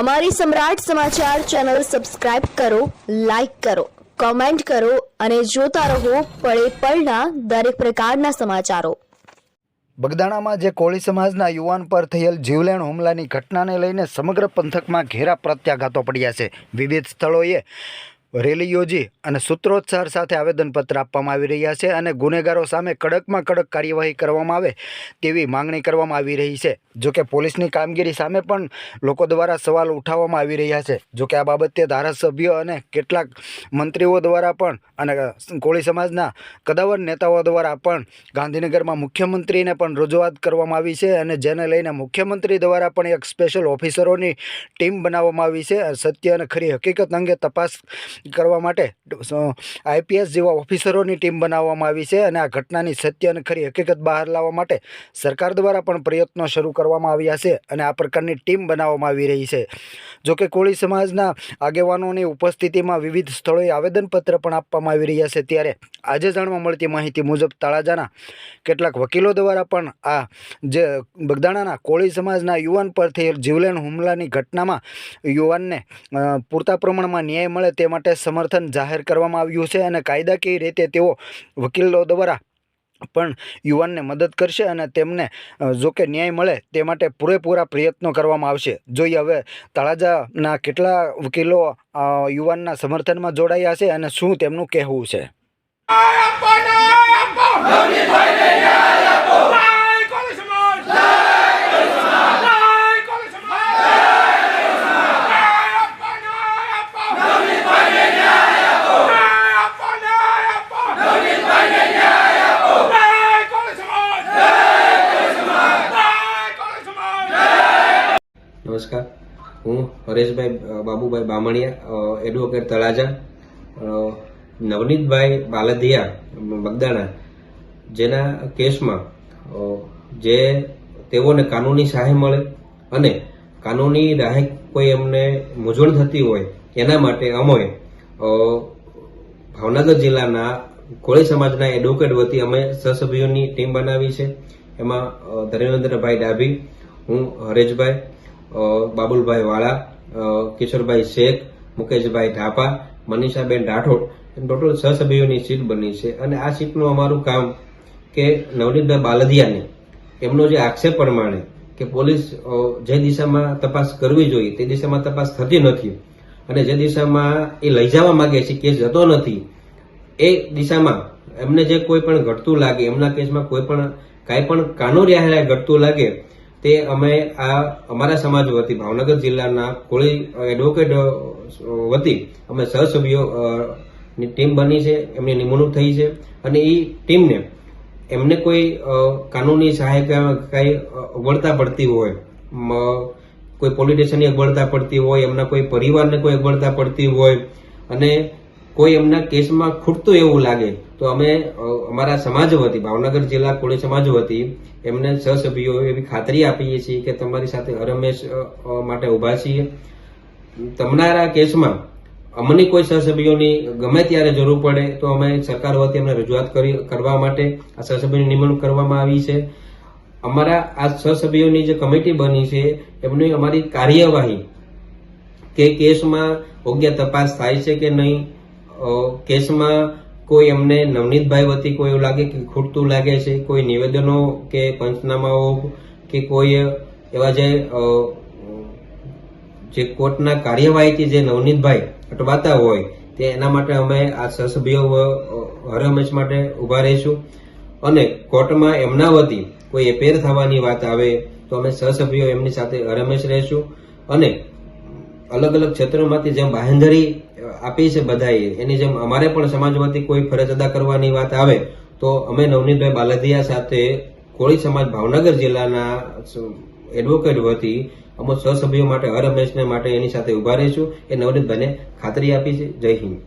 અમારી Samrat Samachar channel subscribe કરો, like કરો, કોમેન્ટ કરો અને જોતા રહો પળે પળના દરેક પ્રકારના સમાચારો. બગદાણામાં જે કોળી સમાજના યુવાન પર થયેલ જીવલેણ હુમલાની ઘટનાને લઈને સમગ્ર પંથકમાં ઘેરા પ્રત્યાઘાતો પડ્યા છે. વિવિધ સ્થળોએ રેલી યોજી અને સૂત્રોચ્ચાર સાથે આવેદનપત્ર આપવામાં આવી રહ્યા છે અને ગુનેગારો સામે કડકમાં કડક કાર્યવાહી કરવામાં આવે તેવી માંગણી કરવામાં આવી રહી છે. જોકે પોલીસની કામગીરી સામે પણ લોકો દ્વારા સવાલ ઉઠાવવામાં આવી રહ્યા છે. જોકે આ બાબતે ધારાસભ્યો અને કેટલાક મંત્રીઓ દ્વારા પણ અને કોળી સમાજના કદાવર નેતાઓ દ્વારા પણ ગાંધીનગરમાં મુખ્યમંત્રીને પણ રજૂઆત કરવામાં આવી છે અને જેને લઈને મુખ્યમંત્રી દ્વારા પણ એક સ્પેશિયલ ઓફિસરોની ટીમ બનાવવામાં આવી છે. સત્ય અને ખરી હકીકત અંગે તપાસ કરવા માટે આઈપીએસ જેવા ઓફિસરોની ટીમ બનાવવામાં આવી છે અને આ ઘટનાની સત્ય અને ખરી હકીકત બહાર લાવવા માટે સરકાર દ્વારા પણ પ્રયત્નો શરૂ કરવામાં આવ્યા છે અને આ પ્રકારની ટીમ બનાવવામાં આવી રહી છે. જોકે કોળી સમાજના આગેવાનોની ઉપસ્થિતિમાં વિવિધ સ્થળોએ આવેદનપત્ર પણ આપવામાં આવી રહ્યા છે. ત્યારે આજે જાણવા મળતી માહિતી મુજબ તળાજાના કેટલાક વકીલો દ્વારા પણ આ જે બગદાણાના કોળી સમાજના યુવાન પર થયેલ જીવલેણ હુમલાની ઘટનામાં યુવાનને પૂરતા પ્રમાણમાં ન્યાય મળે તે માટે સમર્થન જાહેર કરવામાં આવ્યું છે અને કાયદાકીય રીતે તેઓ વકીલો દ્વારા પણ યુવાનને મદદ કરશે અને તેમને જોકે ન્યાય મળે તે માટે પૂરેપૂરા પ્રયત્નો કરવામાં આવશે. જોઈએ હવે તળાજાના કેટલા વકીલો યુવાનના સમર્થનમાં જોડાયા છે અને શું તેમનું કહેવું છે આપો ન્યાય આપો નવનીતભાઈને ન્યાય આપો જય કોળી સમાજ જય કોળી સમાજ જય કોળી સમાજ ન્યાય આપો ન્યાય આપો નવનીતભાઈને ન્યાય આપો ન્યાય આપો ન્યાય આપો નવનીતભાઈને ન્યાય આપો જય કોળી સમાજ જય કોળી સમાજ જય કોળી સમાજ નમસ્કાર હું હરેશભાઈ બાબુભાઈ બામણિયા એડવોકેટ તળાજા નવનીતભાઈ બાલધિયા બગદાણા, જેના કેસમાં જે તેઓને કાનૂની સહાય મળે અને કાનૂની રાહે કોઈ એમને મૂંઝવણ થતી હોય, એના માટે અમે ભાવનગર જિલ્લાના કોળી સમાજના એડવોકેટ વતી અમે સહસભ્યોની ટીમ બનાવી છે. એમાં ધર્મેન્દ્રભાઈ ડાભી, હું હરેશભાઈ બાબુલભાઈ વાળા કિશોરભાઈ શેખ, મુકેશભાઈ ઢાપા, મનીષાબેન રાઠોડ, એમ ટોટલ છ સભ્યોની સીટ બની છે. અને આ સીટનું અમારું કામ કે નવનીતભાઈ બાલદિયાને, એમનો જે આક્ષેપ પ્રમાણે કે પોલીસ જે દિશામાં તપાસ કરવી જોઈએ, તે દિશામાં તપાસ થતી નથી. અને જે દિશામાં એ લઈ જવા માંગે છે, કેસ જતો નથી, એ દિશામાં એમને જે કોઈ પણ ઘટતું લાગે, એમના કેસમાં કોઈ પણ કાંઈ પણ કાનૂની રહેલા ઘટતું લાગે તે અમે આ અમારા સમાજ વતી, ભાવનગર જિલ્લાના કોળી એડવોકેટ વતી અમે સહસભ્યો ની ટીમ બની છે, એમની નિમણૂક થઈ છે અને એ ટીમને એમને કોઈ કાનૂની સહાય કાંઈ અગવડતા પડતી હોય કોઈ પોલિટિશિયનની અગવડતા પડતી હોય, એમના કોઈ પરિવારને કોઈ અગવડતા પડતી હોય અને કોઈ એમના કેસમાં ખૂટતું એવું લાગે, તો અમે અમારા સમાજ વતી, ભાવનગર જિલ્લા કોળી સમાજ વતી, એમને સહસભ્યો એવી ખાતરી આપીએ છીએ કે તમારી સાથે હરમેશ માટે ઊભા છીએ. તમારા કેસમાં અમને કોઈ સહસભ્યોની ગમે ત્યારે જરૂર પડે, તો અમે સરકાર વતી અમને રજૂઆત કરી, કરવા માટે આ સહસભ્યોની નિમણૂક કરવામાં આવી છે. અમારા આ સહસભ્યોની જે કમિટી બની છે, એમની અમારી કાર્યવાહી કે કેસમાં યોગ્ય તપાસ થાય છે કે નહીં કેસમાં કોઈ એમને નવનીતભાઈ વતી કોઈ એવું લાગે કે ખૂટતું લાગે છે, કોઈ નિવેદનો કે પંચનામાઓ કે કોઈ એવા જે જે કોર્ટના કાર્યવાહીથી જે નવનીતભાઈ અટવાતા હોય, તે એના માટે અમે આ સહસભ્યો હરહમેશ માટે ઊભા રહીશું. અને કોર્ટમાં એમના વતી કોઈ એપેર થવાની વાત આવે, તો અમે સહસભ્યો એમની સાથે હરહંમેશ રહીશું. અને અલગ અલગ ક્ષેત્રોમાંથી જેમ બાહેંધરી આપી છે બધાએ. એની જેમ અમારે પણ સમાજમાંથી કોઈ ફરજ અદા કરવાની વાત આવે, તો અમે નવનીતભાઈ બાલાધિયા સાથે કોળી સમાજ ભાવનગર જિલ્લાના એડવોકેટ વતી અમુક સહસભ્યો માટે, હર હંમેશને માટે એની સાથે ઊભા રહીશું. એ નવનીતભાઈને ખાતરી આપી છે. જય હિન્દ.